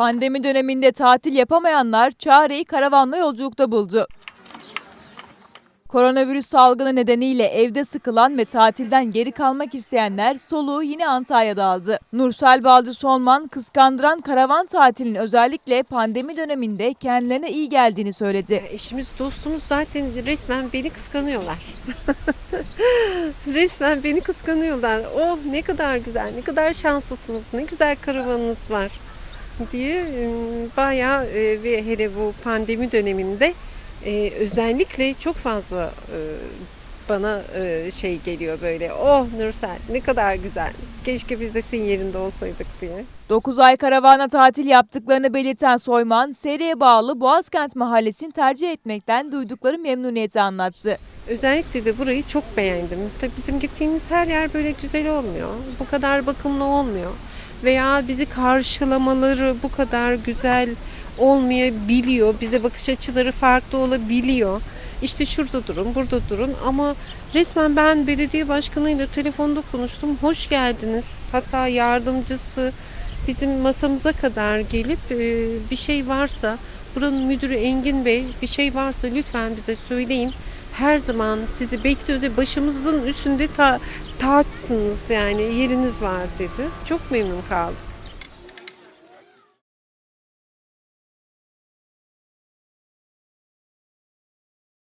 Pandemi döneminde tatil yapamayanlar çareyi karavanla yolculukta buldu. Koronavirüs salgını nedeniyle evde sıkılan ve tatilden geri kalmak isteyenler soluğu yine Antalya'da aldı. Nursel Balcı Solman kıskandıran karavan tatilinin özellikle pandemi döneminde kendilerine iyi geldiğini söyledi. Eşimiz dostumuz zaten resmen beni kıskanıyorlar. resmen beni kıskanıyorlar. Oh ne kadar güzel, ne kadar şanslısınız, ne güzel karavanınız var diye bayağı ve hele bu pandemi döneminde özellikle çok fazla bana şey geliyor böyle. Oh Nursel ne kadar güzel. Keşke biz de senin yerinde olsaydık diye. 9 ay karavana tatil yaptıklarını belirten Soyman, Seriye bağlı Boğazkent Mahallesi'ni tercih etmekten duydukları memnuniyeti anlattı. Özellikle de burayı çok beğendim. Tabii bizim gittiğimiz her yer böyle güzel olmuyor. Bu kadar bakımlı olmuyor. Veya bizi karşılamaları bu kadar güzel olmayabiliyor. Bize bakış açıları farklı olabiliyor. İşte şurada durun, burada durun ama resmen ben belediye başkanıyla telefonda konuştum. Hoş geldiniz. Hatta yardımcısı bizim masamıza kadar gelip e, bir şey varsa buranın müdürü Engin Bey bir şey varsa lütfen bize söyleyin. Her zaman sizi bekliyoruz ve başımızın üstünde ta taçsınız yani yeriniz var dedi. Çok memnun kaldık.